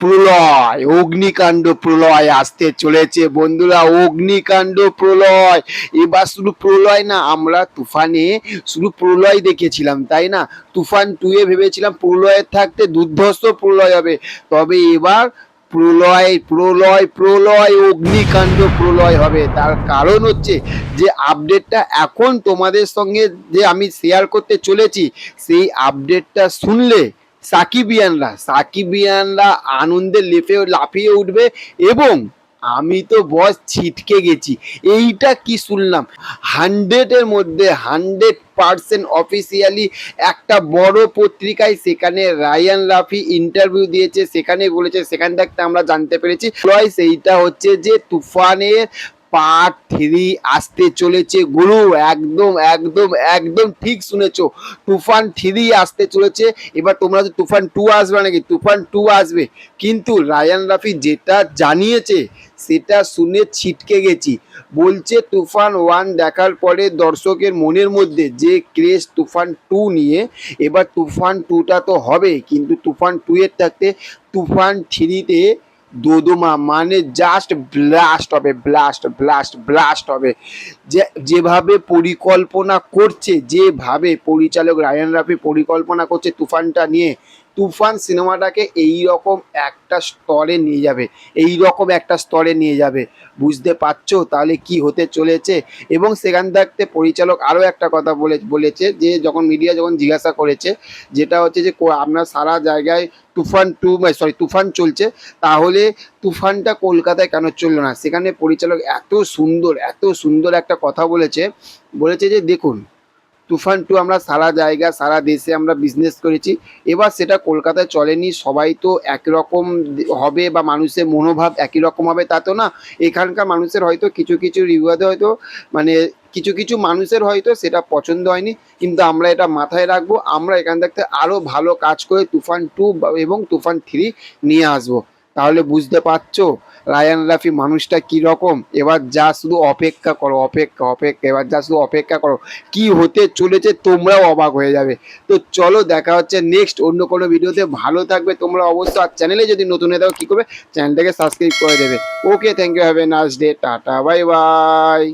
প্রলয়, অগ্নিকাণ্ড প্রলয় আসতে চলেছে। বন্ধুরা, অগ্নিকাণ্ড প্রলয়। এবার শুধু প্রলয় না, আমরা তুফানে শুধু প্রলয় দেখেছিলাম, তাই না? তুফান টুয়ে ভেবেছিলাম প্রলয়ের থাকতে দুর্ধর্ষ প্রলয় হবে। তবে এবার প্রলয় প্রলয় প্রলয়, অগ্নিকাণ্ড প্রলয় হবে। তার কারণ হচ্ছে যে আপডেটটা এখন তোমাদের সঙ্গে যে আমি শেয়ার করতে চলেছি, সেই আপডেটটা শুনলে সাকিবিয়ানরা সাকিবিয়ানরা আনন্দে লেপে লাফিয়ে উঠবে এবং আমি তো বস ছিটকে গেছি। এইটা কি শুনলাম? হান্ড্রেডের মধ্যে হান্ড্রেড পার্সেন্ট অফিসিয়ালি একটা বড় পত্রিকায় সেখানে রায়ান রাফি ইন্টারভিউ দিয়েছে সেখানে বলেছে, সেখান থেকে আমরা জানতে পেরেছি। সেইটা হচ্ছে যে তুফানের পার্ট থ্রি আসতে চলেছে, গুরু, একদম একদম একদম ঠিক শুনেছো। তুফান থ্রি আসতে চলেছে, এবার তোমরা তো তুফান টু আসবে নাকি তুফান টু আসবে। কিন্তু রায়ান রাফি যেটা জানিয়েছে, সেটা শুনে ছিটকে গেছি। বলছে তুফান ওয়ান দেখার পরে দর্শকের মনের মধ্যে যে ক্রেজ তুফান টু নিয়ে, এবার তুফান টুটা তো হবে, কিন্তু তুফান টু এর থাকতে তুফান থ্রিতে দোদমা মানে জাস্ট ব্লাস্ট হবে ব্লাস্ট ব্লাস্ট ব্লাস্ট হবে। যে, যেভাবে পরিকল্পনা করছে, যেভাবে পরিচালক রায়ন রাফি পরিকল্পনা করছে তুফানটা নিয়ে তুফান সিনেমাটাকে এই রকম একটা স্তরে নিয়ে যাবে এই রকম একটা স্তরে নিয়ে যাবে। বুঝতে পারছ? তাহলে কি হতে চলেছে? এবং সেখান থাকতে পরিচালক আরও একটা কথা বলে, বলেছে যে, যখন মিডিয়া যখন জিজ্ঞাসা করেছে, যেটা হচ্ছে যে আপনার সারা জায়গায় তুফান টু সরি তুফান চলছে, তাহলে তুফানটা কলকাতায় কেন চলল না? সেখানে পরিচালক এত সুন্দর এত সুন্দর একটা কথা বলেছে বলেছে যে, দেখুন তুফান টু আমরা সারা জায়গা, সারা দেশে আমরা বিজনেস করেছি। এবার সেটা কলকাতায় চলেনি, সবাই তো একরকম হবে বা মানুষের মনোভাব একই রকম হবে তা তো না। এখানকার মানুষের হয়তো কিছু কিছু রিভিউতে হয়তো মানে কিছু কিছু মানুষের হয়তো সেটা পছন্দ হয়নি। কিন্তু আমরা এটা মাথায় রাখব, আমরা এখান থেকে আরও ভালো কাজ করে তুফান টু এবং তুফান থ্রি নিয়ে আসব। তাহলে বুঝতে পারছ? রায়ান রাফি, মানুষটা কি রকম? এবার যা শুধু অপেক্ষা করো, অপেক্ষা অপেক্ষা, এবার যা শুধু অপেক্ষা করো, কি হতে চলেছে তোমরাও অবাক হয়ে যাবে। তো চলো দেখা হচ্ছে নেক্সট অন্য কোনো ভিডিওতে। ভালো থাকবে তোমরা অবশ্যই, আর চ্যানেলে যদি নতুন হয়ে থাকো, কী করবে? চ্যানেলটাকে সাবস্ক্রাইব করে দেবে। Okay thank you have a nice day tata bye bye